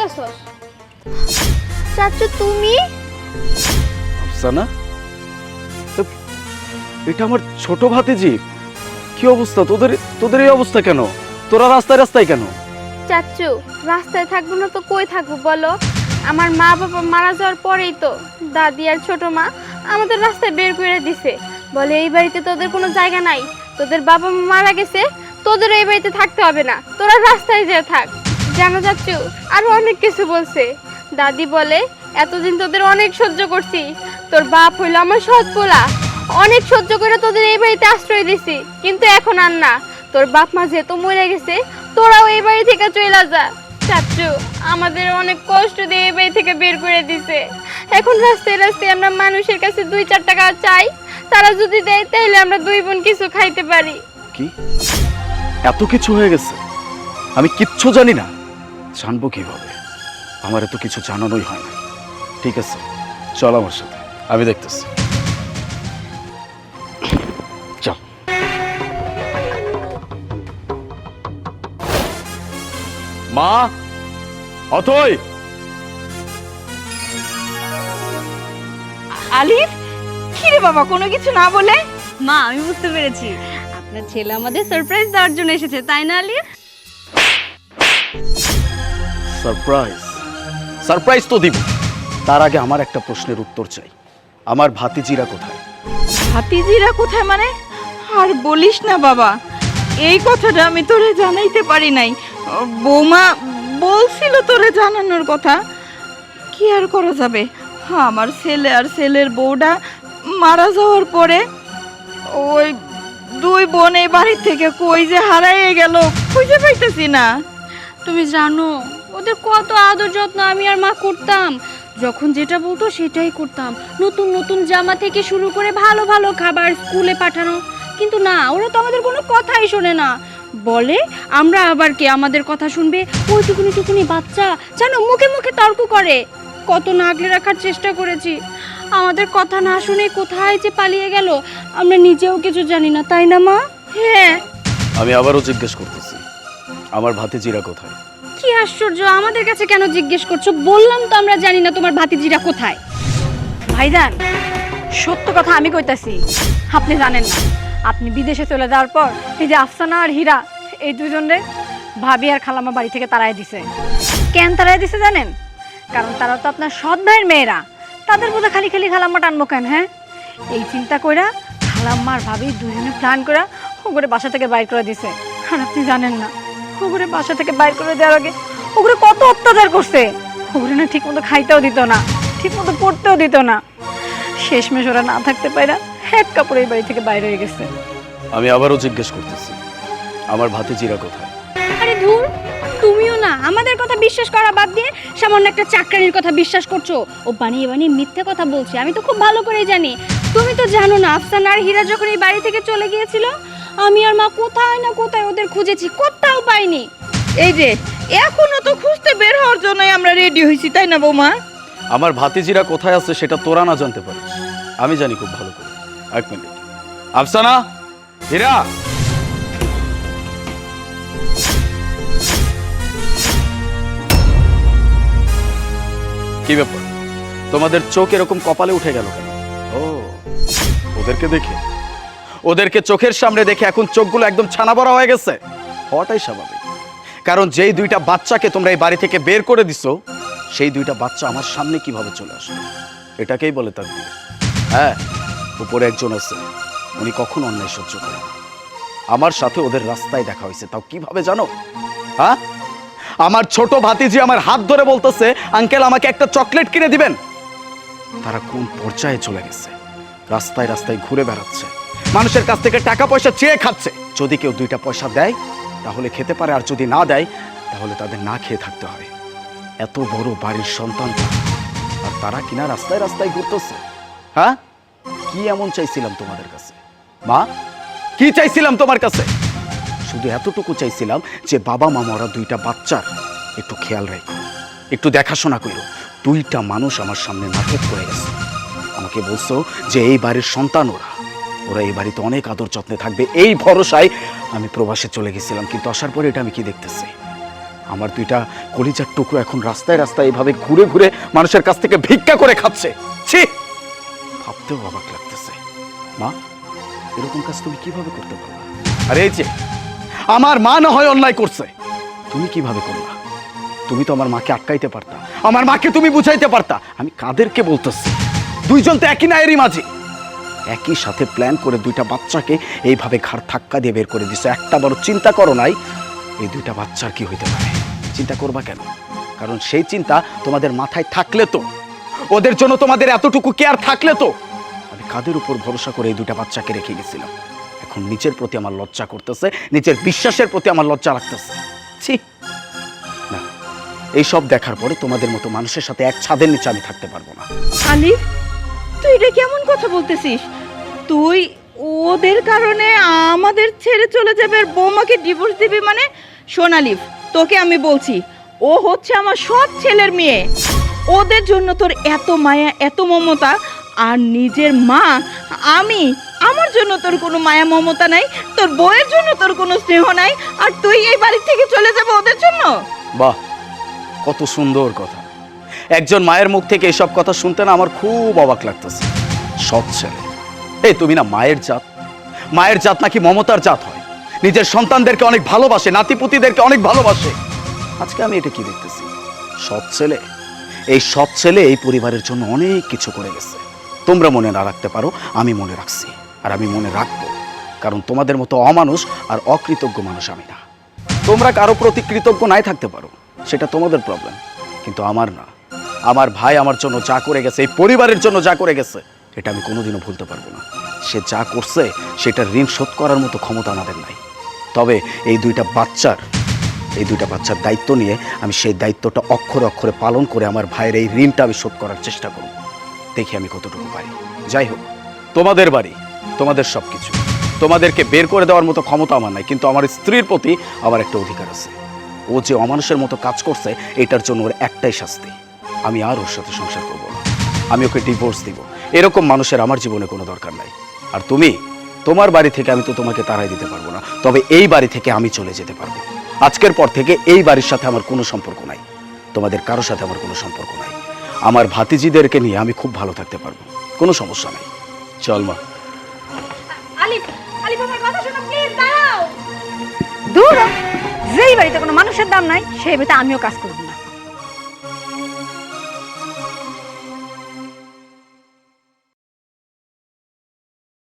যাচ্ছস চাচু তুমি? আফসানা এটা আমার ছোট ভাতিজি। কি অবস্থা? তোদের তোদের এই অবস্থা কেন? তোরা রাস্তায় রাস্তায় কেন? চাচু রাস্তায় থাকব না তো কই থাকব বলো? আমার মা বাবা মারা যাওয়ার পরেই তো দাদি আর ছোট মা আমাদের রাস্তায় বের করে দিছে। বলে এই বাড়িতে তোদের কোনো জায়গা নাই। তোদের বাবা মা মারা গেছে তোদের এই বাড়িতে থাকতে হবে না। তোরা রাস্তায় যেয়ে থাক। জানো চাচু আরও অনেক কিছু বলছে। দাদি বলে, এতদিন তোদের অনেক সহ্য করছি। তোর বাপ হইল আমার সৎ পোলা। অনেক সহ্য করে তোদের এই বাড়িতে আশ্রয় দিছি। কিন্তু এখন আর না। তোর বাপ মা যেহেতু মরে গেছে, তোরাও এই বাড়ি থেকে চলে যা। চাচু আমাদের অনেক কষ্ট দিয়ে এই বাড়ি থেকে বের করে দিছে। এখন রাস্তায় রাস্তায় আমরা মানুষের কাছে দুই চার টাকা চাই। তারা যদি দেয় তাহলে আমরা দুই বোন কিছু খাইতে পারি। কি? এত কিছু হয়ে গেছে। আমি কিচ্ছু জানি না। জানব কীভাবে? আমার এত কিছু জানানোই হয় না। ঠিক আছে চল আমার সাথে। আমি দেখতেছি। মা অথই! আলিফ কিরে বাবা কোনো কিছু না বলে? মা আমি বুঝতে পেরেছি। আপনার ছেলে আমাদের সারপ্রাইজ দেওয়ার জন্য এসেছে তাই না আলী সারপ্রাইজ। সারপ্রাইজ তো দিব। তার আগে আমার একটা প্রশ্নের উত্তর চাই। আমার ভাতিজিরা কোথায়? ভাতিজিরা কোথায় মানে? আর বলিস না বাবা এই কথাটা আমি তোরে জানাইতে পারি নাই। বৌমা বলছিল তোরে জানানোর কথা। কি আর করা যাবে? আমার ছেলে আর ছেলের বউটা মারা যাওয়ার পরে ওই দুই বোন এই বাড়ির থেকে কই যে হারাইয়ে গেল খুঁজে পাইতেছি না। তুমি জানো ওদের কত আদর যত্ন আমি আর মা করতাম। যখন যেটা বলতো সেটাই করতাম। নতুন নতুন জামা থেকে শুরু করে ভালো ভালো খাবার স্কুলে পাঠানো। কিন্তু না ওরা তো আমাদের কোনো কথাই শোনে না। বলে আমরা আবার কে? আমাদের কথা শুনবে? ওই টুকুনি টুকুনি বাচ্চা জানো মুখে মুখে তর্ক করে। কত না আগলে রাখার চেষ্টা করেছি। আমাদের কথা না শুনে কোথায় যে পালিয়ে গেল আমরা নিজেও কিছু জানি না। তাই না মা? হ্যাঁ। আমি আবারও জিজ্ঞেস করতেছি আমার ভাতিজিরা কোথায়? কি আশ্চর্য? আমাদের কাছে কেন জিজ্ঞেস করছ? বললাম তো আমরা জানি না তোমার ভাতিজিরা কোথায়। ভাইজান, সত্য কথা আমি কইতাছি, আপনি জানেন না। আপনি বিদেশে চলে যাওয়ার পর এই যে আফসানা আর হীরা, এই দুজনে ভাবি আর খালামা বাড়ি থেকে তাড়াই দিছে। কেন তাড়াই দিছে জানেন? কারণ তারা তো আপনার সৎ ভাইয়ের মেয়েরা। তাদের বোধহয় খালি খালি খালাম্মা টানবো কেন হ্যাঁ? এই চিন্তা কইরা খালাম্মা আর ভাবি দুজনে প্ল্যান করে ওগুলো বাসা থেকে বাইর করে দিছে। আর আপনি জানেন না। ওগুলো বাসা থেকে বাইর করে দেওয়ার আগে ওগুলো কত অত্যাচার করছে। ওগুলো না ঠিক মতো খাইতেও দিত না ঠিক মতো পড়তেও দিত না। শেষমেশ ওরা না থাকতে পারে এক কাপড় এই বাড়ি থেকে বাইরে হয়ে গেছে। আমি আবারও জিজ্ঞেস করতেছি আমার ভাতিজিরা কোথায়? আরে ধুর তুমিও না আমাদের কথা বিশ্বাস করা বাদ দিয়ে সামান্য একটা চাকরানির কথা বিশ্বাস করছ। ও বানিয়ে বানিয়ে মিথ্যে কথা বলছে আমি তো খুব ভালো করেই জানি। তুমি তো জানো না আফসানা আর হীরা যখন এই বাড়ি থেকে চলে গিয়েছিল আমি আর মা কোথায় না কোথায় ওদের খুঁজেছি কোথাও পাইনি। এই যে এখনও তো খুঁজতে বের হওয়ার জন্যই আমরা রেডি হয়েছি তাই না বৌমা? আমার ভাতিজিরা কোথায় আছে সেটা তোরা না জানতে পারিস। আমি জানি খুব ভালো করে। এক মিনিট। আফসানা হীরা! কি ব্যাপার? তোমাদের চোখ এরকম কপালে উঠে গেল কেন? ও ওদেরকে দেখে। ওদেরকে চোখের সামনে দেখে এখন চোখগুলো একদম ছানা বড়া হয়ে গেছে। হওয়াটাই স্বাভাবিক। কারণ যেই দুইটা বাচ্চাকে তোমরা এই বাড়ি থেকে বের করে দিছো, সেই দুইটা বাচ্চা আমার সামনে কীভাবে চলে আসলো এটাকেই বলে তার হ্যাঁ উপরে একজন আছে, উনি কখনো অন্যায় সহ্য করেন আমার সাথে ওদের রাস্তায় দেখা হয়েছে, তাও কীভাবে জানো? হ্যাঁ? আমার ছোট ভাতিজি আমার হাত ধরে বলতেছে, আঙ্কেল, আমাকে একটা চকলেট কিনে দিবেন। তারা কোন পর্যায়ে চলে গেছে? রাস্তায় রাস্তায় ঘুরে বেড়াচ্ছে। মানুষের কাছ থেকে টাকা পয়সা চেয়ে খাচ্ছে। যদি কেউ দুইটা পয়সা দেয়, তাহলে খেতে পারে, আর যদি না দেয়, তাহলে তাদের না খেয়ে থাকতে হয় এত বড় বাড়ির সন্তান। আর তারা কিনা রাস্তায় রাস্তায় ঘুরতেছে। হ্যাঁ? কি এমন চাইছিলাম তোমাদের কাছে? মা, কি চাইছিলাম তোমার কাছে? শুধু এতটুকু চাইছিলাম যে বাবা মা মরা দুইটা বাচ্চার একটু খেয়াল রাখো। একটু দেখাশোনা করো। দুইটা মানুষ আমার সামনে নাটক করে গেছে। আমাকে বলছো যে এই বাড়ির সন্তান ওরা। ওরা এই বাড়িতে অনেক আদর যত্নে থাকবে। এই ভরসায় আমি প্রবাসে চলে গেছিলাম, কিন্তু আসার পরে এটা আমি কি দেখতেছি? আমার দুইটা কলিজার টুকরো এখন রাস্তায় রাস্তায় এইভাবে ঘুরে ঘুরে মানুষের কাছ থেকে ভিক্ষা করে খাচ্ছে। ছি! ভাবতেও অবাক লাগতেছে। মা, এরকম কাজ তুমি কীভাবে করতে পারলা আরে এই যে, আমার মা না হয় অন্যায় করছে। তুমি কীভাবে করলা তুমি তো আমার মাকে আটকাইতে পারতা। আমার মাকে তুমি বুঝাইতে পারতা। আমি কাদেরকে বলতেছি? দুইজন তো একই নায়েরই মাঝে। একই সাথে প্ল্যান করে দুইটা বাচ্চাকে এইভাবে ঘাড় ধাক্কা দিয়ে বের করে দিছে। একটা বড় চিন্তা করো নাই, এই দুইটা বাচ্চার কি হইতে পারে? চিন্তা করবা কেন? কারণ সেই চিন্তা তোমাদের মাথায় থাকলে তো, ওদের জন্য তোমাদের এতটুকু কেয়ার থাকলে তো। আমি কাদের উপর ভরসা করে এই দুইটা বাচ্চাকে রেখে গেছিলাম? এখন নিজের প্রতি আমার লজ্জা করতেছে, নিজের বিশ্বাসের প্রতি আমার লজ্জা লাগতেছে ছি। না এইসব দেখার পরে তোমাদের মতো মানুষের সাথে এক ছাদের নিচে আমি থাকতে পারব না। আলিফ তুই এটা কেমন কথা বলতেছিস? তুই ওদের কারণে আমাদের ছেড়ে চলে যাবে আর বৌমাকে ডিভোর্স দিবি মানে? আলিফ, তোকে আমি বলছি, ও হচ্ছে আমার সব ছেলের মেয়ে। ওদের জন্য তোর এত মায়া, এত মমতা, আর নিজের মা, আমি, আমার জন্য তোর কোনো মায়া, মমতা নাই, তোর বউয়ের জন্য তোর কোনো স্নেহ নাই, আর তুই এই বাড়ি থেকে চলে যাবে ওদের জন্য? বাহ, কত সুন্দর কথা। একজন মায়ের মুখ থেকে এসব কথা শুনতে না আমার খুব অবাক লাগতেছে। সব ছেলে। এই তুমি না মায়ের জাত। মায়ের জাত নাকি মমতার জাত হয়। নিজের সন্তানদেরকে অনেক ভালোবাসে, নাতিপুতিদেরকে অনেক ভালোবাসে। আজকে আমি এটা কি দেখতেছি? সৎ ছেলে। এই সৎ ছেলে এই পরিবারের জন্য অনেক কিছু করে গেছে। তোমরা মনে না রাখতে পারো, আমি মনে রাখছি। আর আমি মনে রাখব, কারণ তোমাদের মতো অমানুষ আর অকৃতজ্ঞ মানুষ আমি না। তোমরা কারও প্রতি কৃতজ্ঞ নাই থাকতে পারো, সেটা তোমাদের প্রবলেম কিন্তু আমার না। আমার ভাই আমার জন্য যা করে গেছে, এই পরিবারের জন্য যা করে গেছে এটা আমি কোনোদিনও ভুলতে পারব না। সে যা করছে সেটা ঋণ শোধ করার মতো ক্ষমতা আমাদের নাই। তবে এই দুইটা বাচ্চার, এই দুইটা বাচ্চার দায়িত্ব নিয়ে আমি সেই দায়িত্বটা অক্ষরে অক্ষরে পালন করে আমার ভাইয়ের এই ঋণটা আমি শোধ করার চেষ্টা করব। দেখি আমি কতটুকু পারি। যাই হোক, তোমাদের বাড়ি, তোমাদের সব কিছু তোমাদেরকে বের করে দেওয়ার মতো ক্ষমতা আমার নাই, কিন্তু আমার স্ত্রীর প্রতি আমার একটা অধিকার আছে। ও যে অমানুষের মতো কাজ করছে, এটার জন্য ওর একটাই শাস্তি। আমি আর ওর সাথে সংসার করব না। আমি ওকে ডিভোর্স দিব। এরকম মানুষের আমার জীবনে কোনো দরকার নাই। আর তুমি, তোমার বাড়ি থেকে আমি তো তোমাকে তাড়াই দিতে পারব না, তবে এই বাড়ি থেকে আমি চলে যেতে পারব। আজকের পর থেকে এই বাড়ির সাথে আমার কোনো সম্পর্ক নাই। তোমাদের কারও সাথে আমার কোনো সম্পর্ক নাই। আমার ভাতিজিদেরকে নিয়ে আমি খুব ভালো থাকতে পারব, কোনো সমস্যা নাই। চল মা। দূর যেই বাড়িতে কোনো মানুষের দাম নাই, সেই বাড়িতে আমিও কাজ করব না।